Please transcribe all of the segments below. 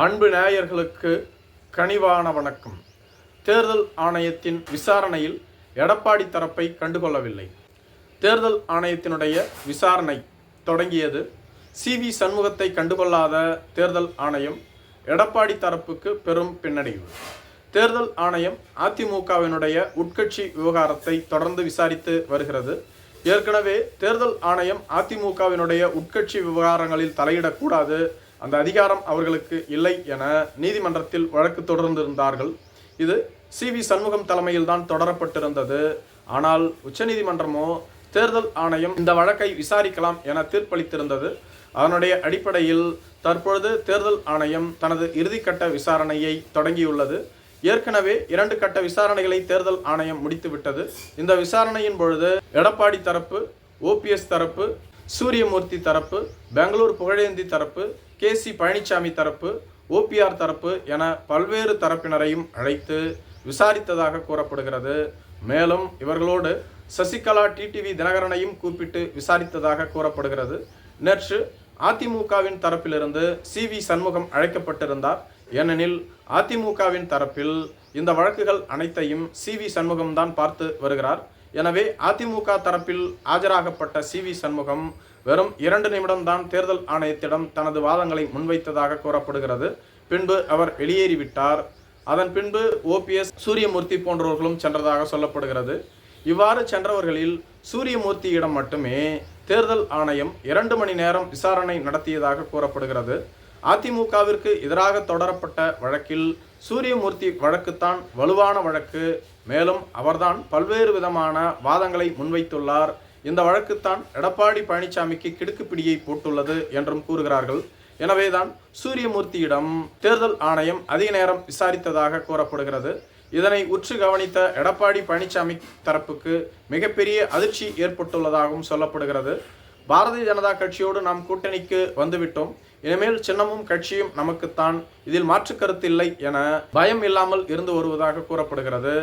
அன்பு நேயர்களுக்கு கனிவான வணக்கம். தேர்தல் ஆணையத்தின் விசாரணையில் எடப்பாடி தரப்பை கண்டுகொள்ளவில்லை. தேர்தல் ஆணையத்தினுடைய விசாரணை தொடங்கியது. சி வி சண்முகத்தை கண்டுகொள்ளாத தேர்தல் ஆணையம் எடப்பாடி தரப்புக்கு பெரும் பின்னடைவு. தேர்தல் ஆணையம் அதிமுகவினுடைய உட்கட்சி விவகாரத்தை தொடர்ந்து விசாரித்து வருகிறது. ஏற்கனவே தேர்தல் ஆணையம் அதிமுகவினுடைய உட்கட்சி விவகாரங்களில் தலையிடக்கூடாது அந்த அதிகாரம் அவர்களுக்கு இல்லை என நீதிமன்றத்தில் வழக்கு தொடர்ந்திருந்தார்கள். இது சி வி சண்முகம் தலைமையில்தான் தொடரப்பட்டிருந்தது. ஆனால் உச்சநீதிமன்றமோ தேர்தல் ஆணையம் இந்த வழக்கை விசாரிக்கலாம் என தீர்ப்பளித்திருந்தது. அதனுடைய அடிப்படையில் தற்பொழுது தேர்தல் ஆணையம் தனது இறுதிக்கட்ட விசாரணையை தொடங்கியுள்ளது. ஏற்கனவே இரண்டு கட்ட விசாரணைகளை தேர்தல் ஆணையம் முடித்துவிட்டது. இந்த விசாரணையின் பொழுது எடப்பாடி தரப்பு ஓபிஎஸ் தரப்பு சூரியமூர்த்தி தரப்பு பெங்களூர் புகழேந்தி தரப்பு கே சி பழனிசாமி தரப்பு ஓபிஆர் தரப்பு என பல்வேறு தரப்பினரையும் அழைத்து விசாரித்ததாக கூறப்படுகிறது. மேலும் இவர்களோடு சசிகலா டிடிவி தினகரனையும் கூப்பிட்டு விசாரித்ததாக கூறப்படுகிறது. நேற்று அதிமுகவின் தரப்பிலிருந்து சி வி சண்முகம் அழைக்கப்பட்டிருந்தார். ஏனெனில் அதிமுகவின் தரப்பில் இந்த வழக்குகள் அனைத்தையும் சி வி சண்முகம் தான் பார்த்து வருகிறார். எனவே அதிமுக தரப்பில் ஆஜராகப்பட்ட சி வி சண்முகம் வெறும் இரண்டு நிமிடம்தான் தேர்தல் ஆணையத்திடம் தனது வாதங்களை முன்வைத்ததாக கூறப்படுகிறது. பின்பு அவர் வெளியேறிவிட்டார். அதன் பின்பு ஓபிஎஸ் சூரியமூர்த்தி போன்றவர்களும் சென்றதாக சொல்லப்படுகிறது. இவ்வாறு சென்றவர்களில் சூரியமூர்த்தியிடம் மட்டுமே தேர்தல் ஆணையம் இரண்டு மணி நேரம் விசாரணை நடத்தியதாக கூறப்படுகிறது. அதிமுகவிற்கு எதிராக தொடரப்பட்ட வழக்கில் சூரியமூர்த்தி வழக்குத்தான் வலுவான வழக்கு. மேலும் அவர்தான் பல்வேறு விதமான வாதங்களை முன்வைத்துள்ளார். இந்த வழக்குத்தான் எடப்பாடி பழனிசாமிக்கு கிடுக்குப்பிடியை போட்டுள்ளது என்றும் கூறுகிறார்கள். எனவேதான் சூரியமூர்த்தியிடம் தேர்தல் ஆணையம் அதிக நேரம் விசாரித்ததாக கூறப்படுகிறது. இதனை உற்று கவனித்த எடப்பாடி பழனிசாமி தரப்புக்கு மிகப்பெரிய அதிர்ச்சி ஏற்பட்டுள்ளதாகவும் சொல்லப்படுகிறது. பாரதிய ஜனதா கட்சியோடு நாம் கூட்டணிக்கு வந்துவிட்டோம். இனிமேல் சின்னமும் கட்சியும் நமக்குத்தான் இதில் மாற்று கருத்து இல்லை என பயம் இல்லாமல் இருந்து வருவதாக கூறப்படுகிறது.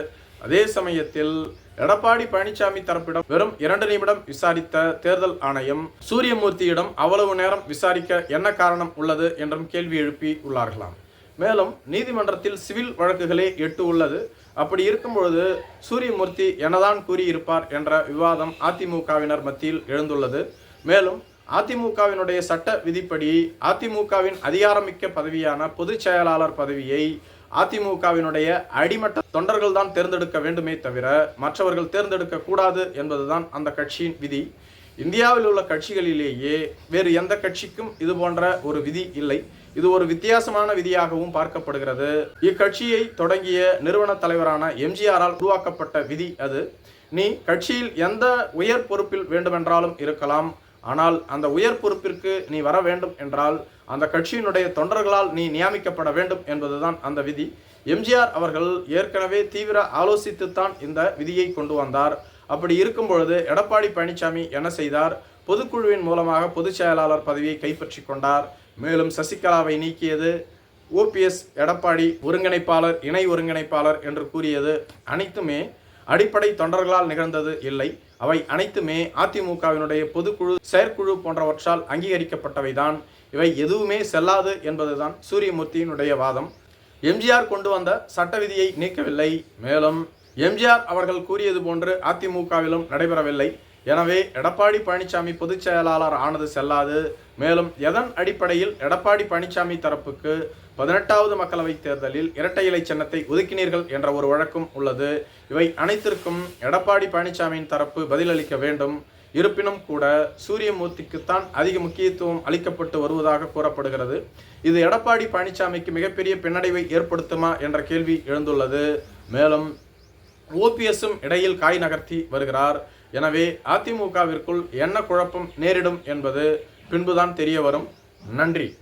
அதே சமயத்தில் எடப்பாடி பழனிசாமி தரப்பிடம் வெறும் இரண்டு நிமிடம் விசாரித்த தேர்தல் ஆணையம் சூரியமூர்த்தியிடம் அவ்வளவு நேரம் விசாரிக்க என்ன காரணம் உள்ளது என்றும் கேள்வி எழுப்பி உள்ளார்களாம். மேலும் நீதிமன்றத்தில் சிவில் வழக்குகளே எட்டு உள்ளது. அப்படி இருக்கும் பொழுது சூரியமூர்த்தி என்னதான் கூறியிருப்பார் என்ற விவாதம் அதிமுகவினர் மத்தியில் எழுந்துள்ளது. மேலும் அதிமுகவினுடைய சட்ட விதிப்படி அதிமுகவின் அதிகாரமிக்க பதவியான பொதுச் செயலாளர் பதவியை அதிமுகவினுடைய அடிமட்ட தொண்டர்கள் தான் தேர்ந்தெடுக்க வேண்டுமே தவிர மற்றவர்கள் தேர்ந்தெடுக்க கூடாது என்பதுதான் அந்த கட்சியின் விதி. இந்தியாவில் உள்ள கட்சிகளிலேயே வேறு எந்த கட்சிக்கும் இது போன்ற ஒரு விதி இல்லை. இது ஒரு வித்தியாசமான விதியாகவும் பார்க்கப்படுகிறது. இக்கட்சியை தொடங்கிய நிறுவன தலைவரான எம்ஜிஆரால் உருவாக்கப்பட்ட விதி அது. நீ கட்சியில் எந்த உயர் பொறுப்பில் வேண்டுமென்றாலும் இருக்கலாம். ஆனால் அந்த உயர் பொறுப்பிற்கு நீ வர வேண்டும் என்றால் அந்த கட்சியினுடைய தொண்டர்களால் நீ நியமிக்கப்பட வேண்டும் என்பதுதான் அந்த விதி. எம்ஜிஆர் அவர்கள் ஏற்கனவே தீவிர ஆலோசித்துத்தான் இந்த விதியை கொண்டு வந்தார். அப்படி இருக்கும் பொழுது எடப்பாடி பழனிசாமி என்ன செய்தார்? பொதுக்குழுவின் மூலமாக பொதுச் செயலாளர் பதவியை கைப்பற்றி கொண்டார். மேலும் சசிகலாவை நீக்கியது ஓபிஎஸ் எடப்பாடி ஒருங்கிணைப்பாளர் இணை ஒருங்கிணைப்பாளர் என்று கூறியது அனைத்துமே அடிப்படை தொண்டர்களால் நிகழ்ந்தது இல்லை. அவை அனைத்துமே அதிமுகவினுடைய பொதுக்குழு செயற்குழு போன்றவற்றால் அங்கீகரிக்கப்பட்டவைதான். இவை எதுவுமே செல்லாது என்பதுதான் சூரியமூர்த்தியினுடைய வாதம். எம்ஜிஆர் கொண்டு வந்த சட்ட விதியை நீக்கவில்லை. மேலும் எம்ஜிஆர் அவர்கள் கூறியது போன்று அதிமுகவிலும் நடைபெறவில்லை. எனவே எடப்பாடி பழனிசாமி பொதுச் செயலாளர் ஆனது செல்லாது. மேலும் எதன் அடிப்படையில் எடப்பாடி பழனிசாமி தரப்புக்கு பதினெட்டாவது மக்களவைத் தேர்தலில் இரட்டை இலை சின்னத்தை ஒதுக்கினீர்கள் என்ற ஒரு வழக்கும் உள்ளது. இவை அனைத்திற்கும் எடப்பாடி பழனிசாமியின் தரப்பு பதிலளிக்க வேண்டும். இருப்பினும் கூட சூரியமூர்த்திக்குத்தான் அதிக முக்கியத்துவம் அளிக்கப்பட்டு வருவதாக கூறப்படுகிறது. இது எடப்பாடி பழனிசாமிக்கு மிகப்பெரிய பின்னடைவை ஏற்படுத்துமா என்ற கேள்வி எழுந்துள்ளது. மேலும் ஓபிஎஸும் இடையில் காய் நகர்த்தி வருகிறார். எனவே அதிமுகவிற்குள் என்ன குழப்பம் நேரிடும் என்பது பின்புதான் தெரிய வரும். நன்றி.